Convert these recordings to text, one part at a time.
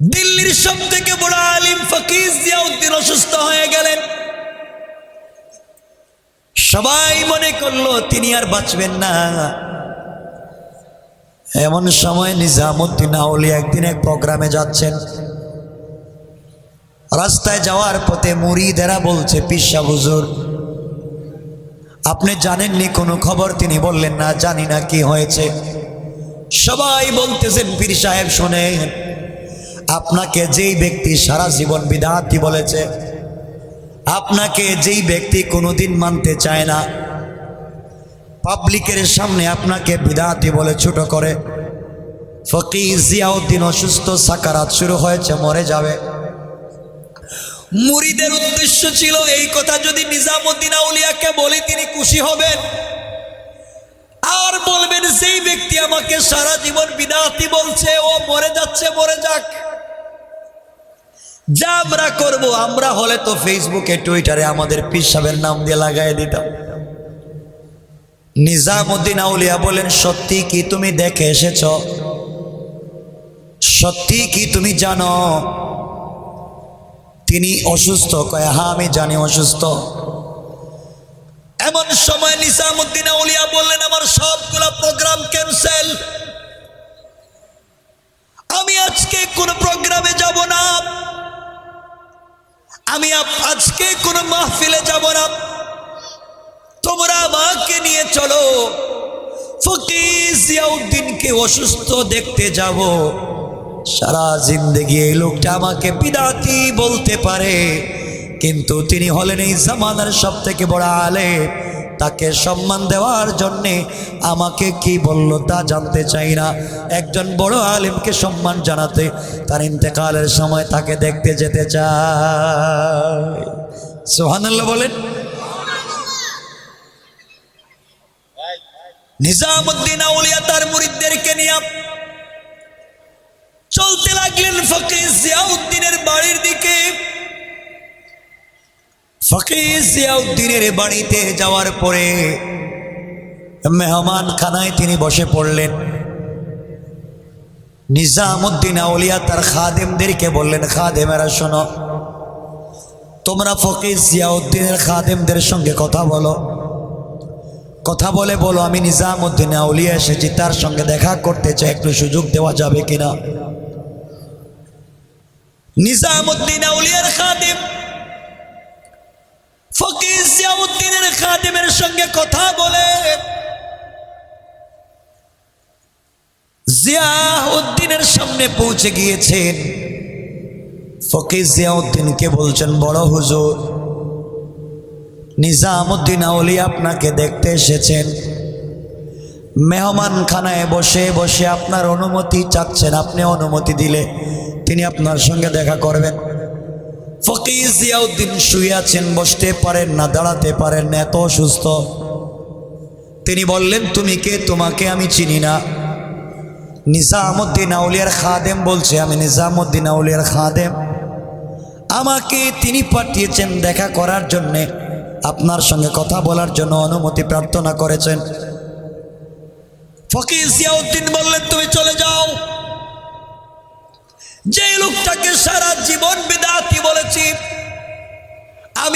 দিল্লির সব থেকে বড় আলিম ফকির জিয়াউদ্দিন অসুস্থ হয়ে গেলেন। সবাই মনে করল, তিনি আর বাঁচবেন না। এমন সময় নিজামুদ্দিন আউলি একদিন এক প্রোগ্রামে যাচ্ছেন। রাস্তায় যাওয়ার পথে মুড়িদেরা বলছে পিসা হুজুর, আপনি জানেননি কোনো খবর? তিনি বললেন, না জানি না কি হয়েছে। সবাই বলতেছেন, পীর সাহেব, শোনেন আপনাকে যেই ব্যক্তি সারা জীবন বিদাতি বলেছে, আপনাকে যেই ব্যক্তি কোনোদিন মানতে চায় না, পাবলিকের সামনে আপনাকে বিদাতি বলে ছোট করে, ফকি জিয়াউদ্দিন অসুস্থ, সাকারাত শুরু হয়েছে, মরে যাবে। মুরিদের উদ্দেশ্য ছিল এই কথা যদি নিজামুদ্দিন আউলিয়াকে বলে তিনি খুশি হবেন, আর বলবেন সেই ব্যক্তি আমাকে সারা জীবন বিদাতি বলছে, ও মরে যাচ্ছে, মরে যাক। যা আমরা করব, আমরা হলে তো ফেসবুকে টুইটারে আমাদের পিসাবের নাম দিয়ে লাগাই দিতাম। নিজামুদ্দিন আউলিয়া বলেন, সত্যি কি তুমি দেখে এসেছ? সত্যি কি তুমি জানো? তিনি অসুস্থ। কয় হ্যাঁ আমি জানি অসুস্থ। এমন সময় নিজামুদ্দিন আউলিয়া বললেন, আমার সবগুলা প্রোগ্রাম ক্যান্সেল আমি আজকে কোন প্রোগ্রামে যাব না আমি আজকে কোন মাহফিলে যাব না। তোমরা আমাকে নিয়ে চলো। ফকিরকে অসুস্থ দেখতে যাব। সারা জিন্দগি এই লোকটা আমাকে বিদাতি বলতে পারে। কিন্তু তিনি হলেন এই জামানার সব থেকে বড় আলে তাকে সম্মান দেওয়ার জন্যে আমাকে কি বলল তা জানতে চাই না। একজন বড় আলিমকে সম্মান জানাতে তার ইন্তেকালের সময় তাকে দেখতে যেতে চায়। সোহানাল্লাহ বলেন। নিজামুদ্দিন আউলিয়া তার মুরিদদেরকে নিয়ে চলতে লাগলেন ফকির জিয়াউদ্দিনের বাড়ির দিকে। ফকির বাড়িতে যাওয়ার পরে মেহমান খানায় তিনি বসে পড়লেন। নিজামুদ্দিন আউলিয়া তার খাদেমদেরকে বললেন, খাদেমেরা, শোনো, তোমরা ফকির জিয়াউদ্দিনের খাদেমদের সঙ্গে কথা বলো। কথা বলে বলো, আমি নিজামুদ্দিন আউলিয়া এসেছি, তার সঙ্গে দেখা করতে চাই, একটু সুযোগ দেওয়া যাবে কিনা? নিজামুদ্দিন আউলিয়ার খাদিম খাদিমের সঙ্গে কথা বলে। জিয়াউদ্দিনের সামনে পৌঁছে গিয়েছেন। ফকির জিয়াউদ্দিনকে বলছেন, বড় হুজুর, নিজামুদ্দিন আউলি আপনাকে দেখতে এসেছেন। মেহমান খানায় বসে বসে আপনার অনুমতি চাচ্ছেন, আপনি অনুমতি দিলে তিনি আপনার সঙ্গে দেখা করবেন। ফকির জিয়াউদ্দিন শুয়ে আছেন, বসতে পারেন না, দাঁড়াতে পারেন না, এত অসুস্থ। তিনি বললেন, তুমি কে? তোমাকে আমি চিনি না। নিজামুদ্দিন আউলিয়ার খাদেম বলছে, আমি নিজামুদ্দিন আউলিয়ার খাদেম। আমাকে তিনি পাঠিয়েছেন দেখা করার জন্যে। আপনার সঙ্গে কথা বলার জন্য অনুমতি প্রার্থনা করেছেন। ফকির জিয়াউদ্দিন বললেন, তুমি চলে যাও। যে লোকটাকে সারা জীবন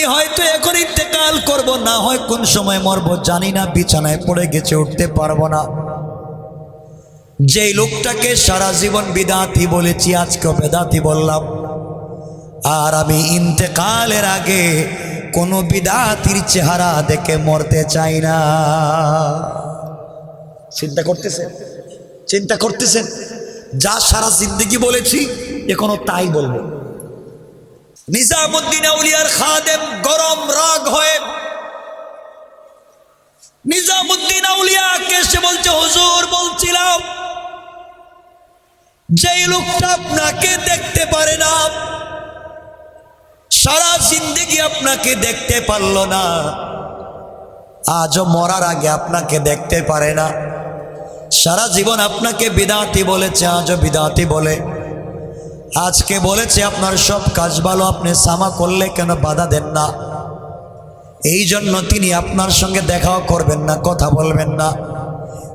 আমি হয়তো এখন ইন্তেকাল করব, না হয় কোন সময় মরব, জানি না, বিছানায় পড়ে গেছে, উঠতে পারব না। যেই লোকটাকে সারা জীবন বিদাতি বলেছি, আজকেও বেদাতি বললাম, আর আমি ইন্তেকালের আগে কোনো বিদাতির চেহারা দেখে মরতে চাই না। চিন্তা করতেছেন? চিন্তা করতেছেন? যা সারা জিন্দগি বলেছি, এখনও তাই বলব। নিজামুদ্দিন আউলিয়ার খাদেম গরম রাগ হয়ে। নিজামুদ্দিন আউলিয়াকে সে বলছে, হুজুর, বলছিলাম, যেই লোকটা আপনাকে দেখতে পারে না, সারা জিন্দগি আপনাকে দেখতে পারল না, আজও মরার আগে আপনাকে দেখতে পারে না, সারা জীবন আপনাকে বিদাতি বলেছে, আজও বিদাতি বলে। আজকে বলেছে আপনার সব কাজ ভালো, আপনি সামা করলে কেন বাধা দেন না? এই জন্য তিনি আপনার সঙ্গে দেখাও করবেন না, কথা বলবেন না।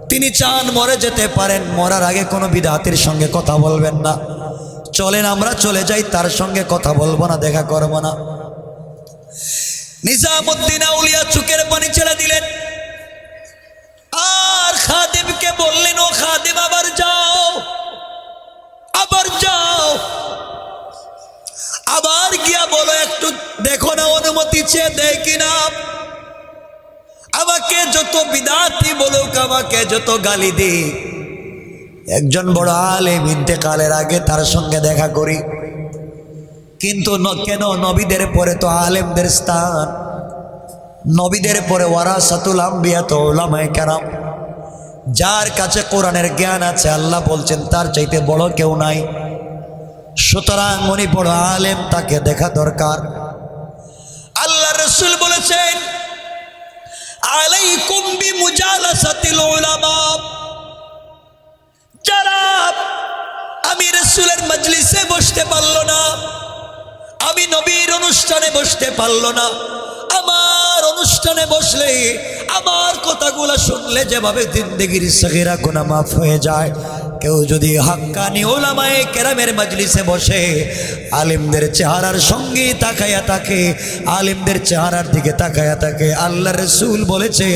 তিনি চান মরে যেতে পারেন, মরার আগে কোনো বিদাতির সঙ্গে কথা বলবেন না। চলেন আমরা চলে যাই, তার সঙ্গে কথা বলব না, দেখা করব না। নিজামুদ্দিন আউলিয়া চুকের পানি ছেড়ে দিলেন। আর খাদেমকে অনুমতি চেয়ে দেয় কিনা? আমাকে যত বিদাতি বলুক, আমাকে যত গালি দি একজন বড় আলেম ইন্তেকালের আগে তার সঙ্গে দেখা করি। কিন্তু কেন নবীদের পরে তো আলেমদের স্থান? নবীদের পরে ওয়ারাসাতুল আম্বিয়া তো ওলামায়ে কেরাম। যার কাছে কোরআনের জ্ঞান আছে, আল্লাহ বলছেন, তার চাইতে বড় কেউ নাই। সুতরাং উনি বড় আলেম, তাকে দেখা দরকার। বলেছেন আমি রসুলের মজলিসে বসতে পারল না, আমি নবীর অনুষ্ঠানে বসতে পারল না, আমার অনুষ্ঠানে বসলে আমার কথাগুলো শুনলে যেভাবে জিন্দগির সগিরা গুনা মাফ হয়ে যায়। কেউ যদি হাক্কানি ওলামায় কেরামের মজলিসে বসে, আলিমদের চেহারার সঙ্গে তাকায়া তাকে আলিমদের চেহারার দিকে তাকায়া তাকে আল্লাহ রসুল বলেছে,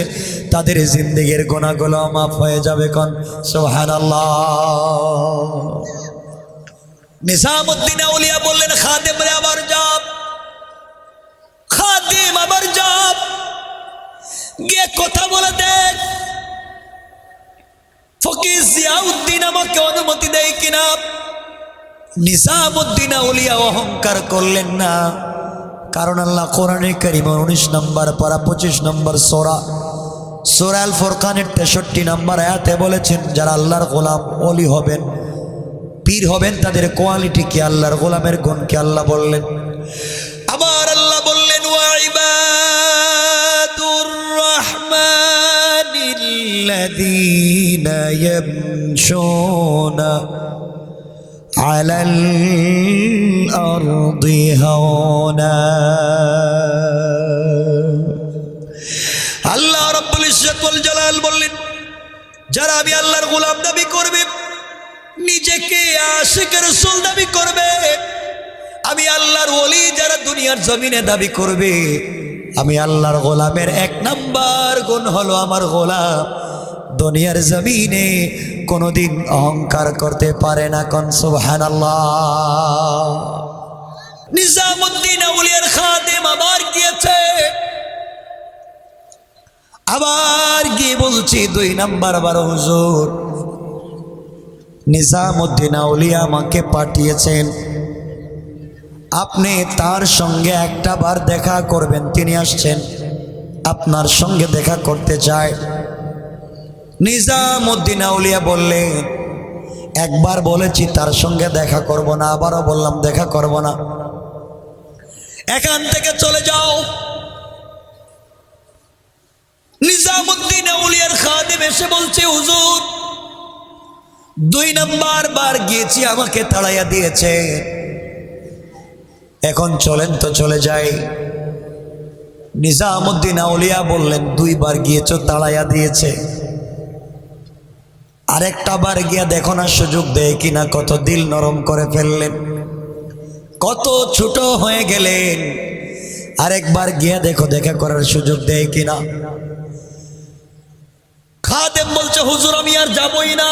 তাদের জিন্দগির গোনাগুলো মাফ হয়ে যাবে কন। সোহান নিজামুদ্দিন আউলিয়া বললেন, খাদেম রে আবার যাব খাদেম আবার যাব গিয়ে কথা বলে দেন ফকির জিয়াউদ্দিন আমাকে অনুমতি দেয় কিনা? নিজামুদ্দিন আউলিয়া অহংকার করলেন না। কারণ আল্লাহ কোরআনে উনিশ নম্বর পারা পঁচিশ নম্বর সোরা সোরাল ফোরকানের তেষট্টি নম্বর বলেছেন, যারা আল্লাহর গোলাম অলি হবেন, পীর হবেন, তাদের কোয়ালিটি কি আল্লাহর গোলামের গুণ কি আল্লাহ বললেন। আবার ইয়ামশুনা আলাল আরদি হাওনা আল্লাহ রাব্বুল ইজ্জত ওয়াল জালাল বললেন, যারা আমি আল্লাহর গোলাম দাবি করবে, নিজেকে আশিক রসুল দাবি করবে। আমি আল্লাহর ওলি যারা দুনিয়ার জমিনে দাবি করবে, আমি আল্লাহর গোলামের এক নাম্বার গুণ হলো আমার গোলাম। দুনিয়ার জমিনে কোনোদিন অহংকার করতে পারে না কন সুবহান নিজামুদ্দিন আউলিয়ার খাদেম আবার গিয়েছে। আবার গিয়ে বলছি, দুই নাম্বার বারো, হুজুর, নিজামুদ্দিন আউলিয়া আমাকে পাঠিয়েছেন। আপনি তার সঙ্গে একটা বার দেখা করবেন, তিনি আসছেন। আপনার সঙ্গে দেখা করতে চায় নিজামুদ্দিন আউলিয়া বললেন একবার বলেছি তার সঙ্গে দেখা করব না, আবারও বললাম দেখা করব না। এখান থেকে চলে যাও। নিজামুদ্দিন আউলিয়ার খাদেম এসে বলছে, হুজুর, দুই নাম্বার বার গিয়েছি, আমাকে তাড়াইয়া দিয়েছে। এখন চলেন তো চলে যাই। নিজামুদ্দিন আউলিয়া বললেন, দুইবার গিয়েছ, তাড়াইয়া দিয়েছে। আরেকটা বার গিয়া দেখো না সুযোগ দেয় কিনা, কত দিল নরম করে ফেললেন। কত ছোট হয়ে গেলেন। আরেকবার গিয়া দেখো, দেখা করার সুযোগ দেয় কিনা। খাদেম বলছে, হুজুর, আমি আর যাবই না।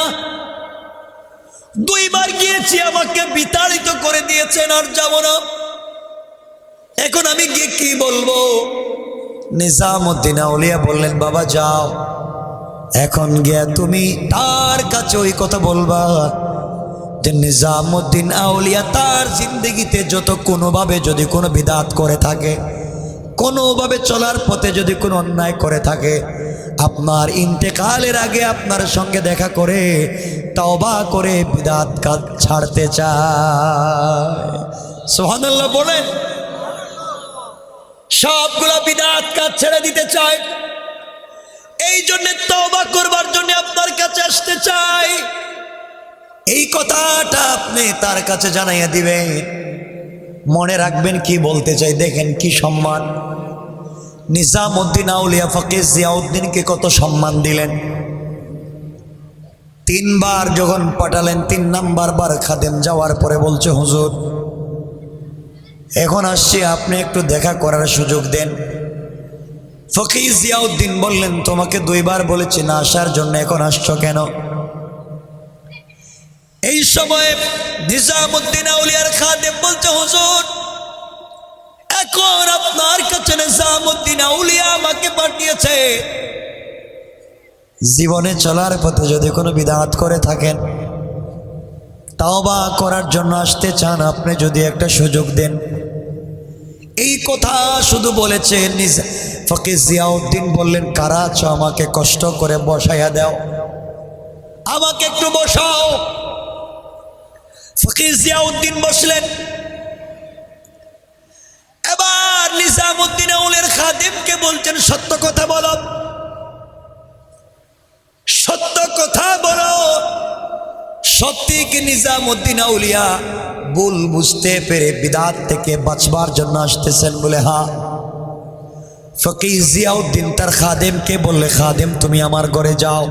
দুইবার গিয়েছি, আমাকে বিতাড়িত করে দিয়েছেন, আর যাব না। এখন আমি গিয়ে কি বলব? নিজামুদ্দিন আউলিয়া বললেন, বাবা, যাও। এখন গিয়া তুমি তার কাছে ওই কথা বলবা যে নিজামুদ্দিন আউলিয়া তার জিন্দগিতে যত কোনোভাবে যদি কোনো বিদাত করে থাকে, কোনোভাবে চলার পথে যদি কোনো অন্যায় করে থাকে, আপনার ইন্তেকালের আগে আপনার সঙ্গে দেখা করে, তওবা করে বিদাত কাজ ছাড়তে চায়। সোহানাল্লাহ বলেন। সবগুলা বিদাত কাজ ছেড়ে দিতে চায়। এই জন্য তওবা করবার জন্য আপনার কাছে আসতে চাই। এই কথাটা আপনি তার কাছে জানাইয়া দিবেন। মনে রাখবেন কি বলতে চাই, দেখেন কি সম্মান। নিজামুদ্দিন আউলিয়া ফকির জিয়াউদ্দিনকে কত সম্মান দিলেন। তিনবার যখন পাঠালেন, তিন নাম্বার বার খাদেম যাওয়ার পরে বলছে, হুজুর, এখন আসছি, আপনি একটু দেখা করার সুযোগ দেন। ফকির জিয়াউদ্দিন বললেন, তোমাকে দুইবার বলেছি না আসার জন্য, এখন আসছো কেন? এই সময় নিজামুদ্দিন আউলিয়ার খাদেম বলছে, হুজুর, এখন আপনার কাছে নিজামুদ্দিন আউলিয়া আমাকে পাঠিয়েছে। জীবনে চলার পথে যদি কোনো বিদাত করে থাকেন তাও বা করার জন্য আসতে চান, আপনি যদি একটা সুযোগ দেন। এই কথা শুধু বলেছে নিজ ফকির জিয়াউদ্দিন বললেন, কারা আছো আমাকে কষ্ট করে বসাইয়া দাও? আমাকে একটু বসাও। ফকির জিয়াউদ্দিন বসলেন। এবার নিজামুদ্দিন আউলের খাদিমকে বলছেন, সত্য কথা বলো। সত্যি কি নিজামুদ্দিন আউলিয়া। ভুল বুঝতে পেরে বিদাত থেকে বাঁচবার জন্য আসতেছেন বলে, হা। ফকির জিয়াউদ্দিন তার খাদেমকে বললে, খাদেম, তুমি আমার ঘরে যাও।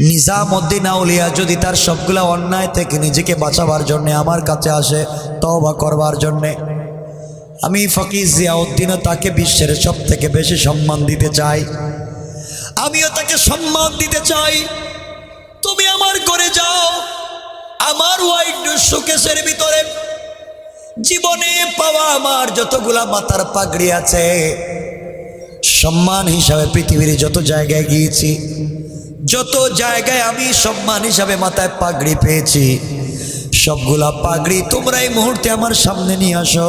নিজামুদ্দিন আউলিয়া যদি তার সবগুলা অন্যায় থেকে নিজেকে বাঁচাবার জন্যে আমার কাছে আসে, তওবা করবার জন্যে। আমি ফকির জিয়াউদ্দিনও তাকে বিশ্বের সব থেকে বেশি সম্মান দিতে চাই। আমিও তাকে সম্মান দিতে চাই। যাও। আমার ওয়াইড শোকেসের ভিতরে জীবনে পাওয়া আমার যতগুলা মাথার পাগড়ি আছে, সম্মান হিসাবে পৃথিবীর যত জায়গায় গিয়েছি, যত জায়গায় আমি সম্মান হিসাবে মাথায় পাগড়ি পেয়েছি সবগুলা পাগড়ি তোমরা এই মুহূর্তে আমার সামনে নিয়ে আসো।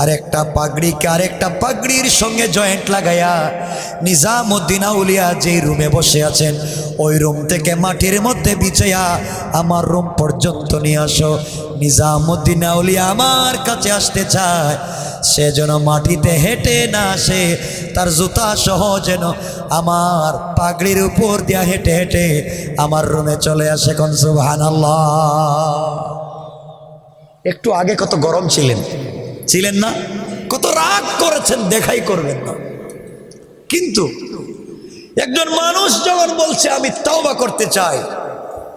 আর একটা পাগড়িকে আর একটা পাগড়ির সঙ্গে জয়েন্ট লাগাইয়া নিজাম নিজামুদ্দিন আউলিয়া যেই রুমে বসে আছেন, ওই রুম থেকে মাটির মধ্যে বিছাইয়া আমার রুম পর্যন্ত নিয়ে আসো। নিজামুদ্দিন আউলিয়া আমার কাছে আসতে চায়। সে যেন মাটিতে হেঁটে না আসে, তার জুতা সহ যেন আমার পাগড়ির উপর দিয়া হেঁটে হেঁটে আমার রুমে চলে আসে কোন সুবহান একটু আগে কত গরম ছিলেন। ছিলেন না? কত রাগ করেছেন, দেখাই করবেন না। কিন্তু একজন মানুষ যখন বলছে, আমি তাওবা করতে চাই,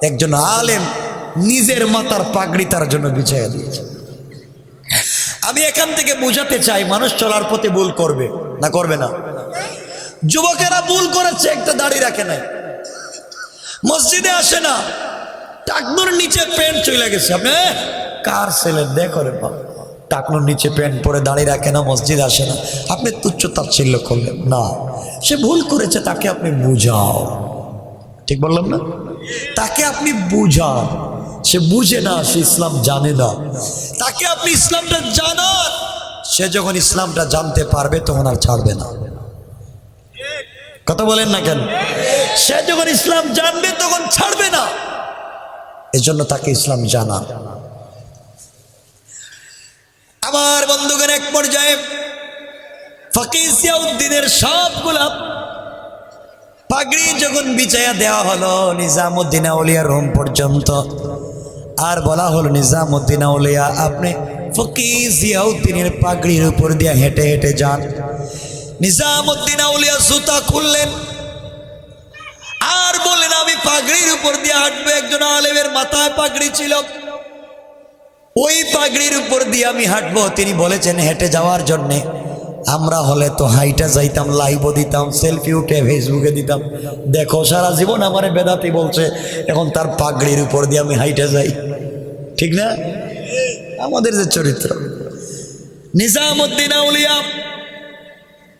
একজন আলেম নিজের মাতার পাগড়ি তার জন্য বিছাইয়া দিয়েছে। আমি এখান থেকে বুঝাতে চাই, মানুষ চলার পথে ভুল করবে না করবে না। যুবকেরা ভুল করেছে, একটা দাড়ি রাখে নাই। মসজিদে আসে না, টাকনুর নিচে প্যান্ট চলে গেছে। আপনি কার ছেলে? দেখো রে বাপ টাকনুর নিচে প্যান্ট পরে দাঁড়িয়ে রাখে না, মসজিদ আসে না। আপনি তুচ্ছ তাচ্ছিল্য করলেন। না, সে ভুল করেছে, তাকে আপনি বুঝাও। ঠিক বললাম না? তাকে আপনি বুঝান সে বুঝে না, সে ইসলাম জানে না। তাকে আপনি ইসলামটা জানান। সে যখন ইসলামটা জানতে পারবে, তখন আর ছাড়বে না। কথা বলেন না কেন? সে যখন ইসলাম জানবে, তখন ছাড়বে না। এজন্য তাকে ইসলাম জানান আমার বন্ধুগণ, এক পর্যায়ে ফকির জিয়াউদ্দিনের সবগুলা পাগড়ি যখন বিছাইয়া দেওয়া হলো নিজামুদ্দিন আউলিয়া রুম পর্যন্ত। আর বলা হলো, নিজামুদ্দিন আউলিয়া, আপনি ফকির জিয়াউদ্দিনের পাগড়ির উপর দিয়ে হেঁটে হেঁটে যান। নিজামুদ্দিন আউলিয়া জুতা খুললেন। আর বললেন, আমি পাগড়ির উপর দিয়ে হাঁটবো, একজন আলেমের মাথায় পাগড়ি ছিল। ওই পাগড়ির উপর দিয়ে আমি হাঁটবো। তিনি বলেছেন, হেঁটে যাওয়ার জন্যে। আমরা হলে তো হাইটা যাইতাম লাইভও দিতাম সেলফি উঠে ফেসবুকে দিতাম। দেখো, সারা জীবন আমার বেদাতি বলছে, এখন তার পাগড়ির উপর দিয়ে আমি হাইটা যাই। ঠিক না? আমাদের যে চরিত্র। নিজামুদ্দিন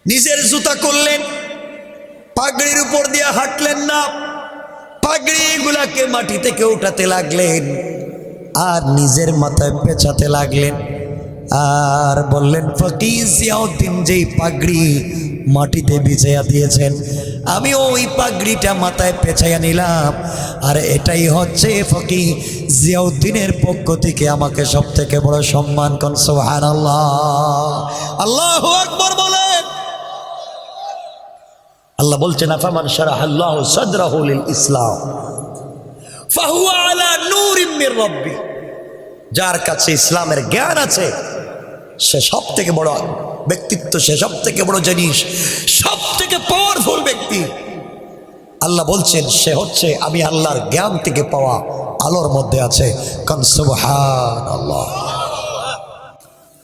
নিজের জুতা করলেন, পাগড়ির উপর দিয়ে হাঁটলেন না। পাগড়িগুলাকে মাটি থেকে উঠাতে লাগলেন, আর নিজের মাথায় পেঁচাতে লাগলেন। আর বললেন ফকির জিয়াউদ্দিন যেই পাগড়ি মাটিতে বিছাইয়া দিয়েছেন আমি ওই পাগড়িটা মাথায় পেঁচাইয়া নিলাম। আর এটাই হচ্ছে ফকি জিয়াউদ্দিনের পক্ষ থেকে আমাকে সব থেকে বড় সম্মান কন সোহান আল্লাহ আল্লাহ আকবর বলেন। আল্লাহ বলছেন, আফামান শারাহ আল্লাহ সদরাহু লিল ইসলাম, ফাহুয়া আলা মির রাব্বি। যার কাছে ইসলামের জ্ঞান আছে সে সব থেকে বড় ব্যক্তিত্ব, সে সব থেকে বড় জিনিস সব থেকে পাওয়ারফুল ব্যক্তি। আল্লাহ বলছেন, সে হচ্ছে আমি আল্লাহর জ্ঞান থেকে পাওয়া আলোর মধ্যে আছে। কনসুবহান আল্লাহ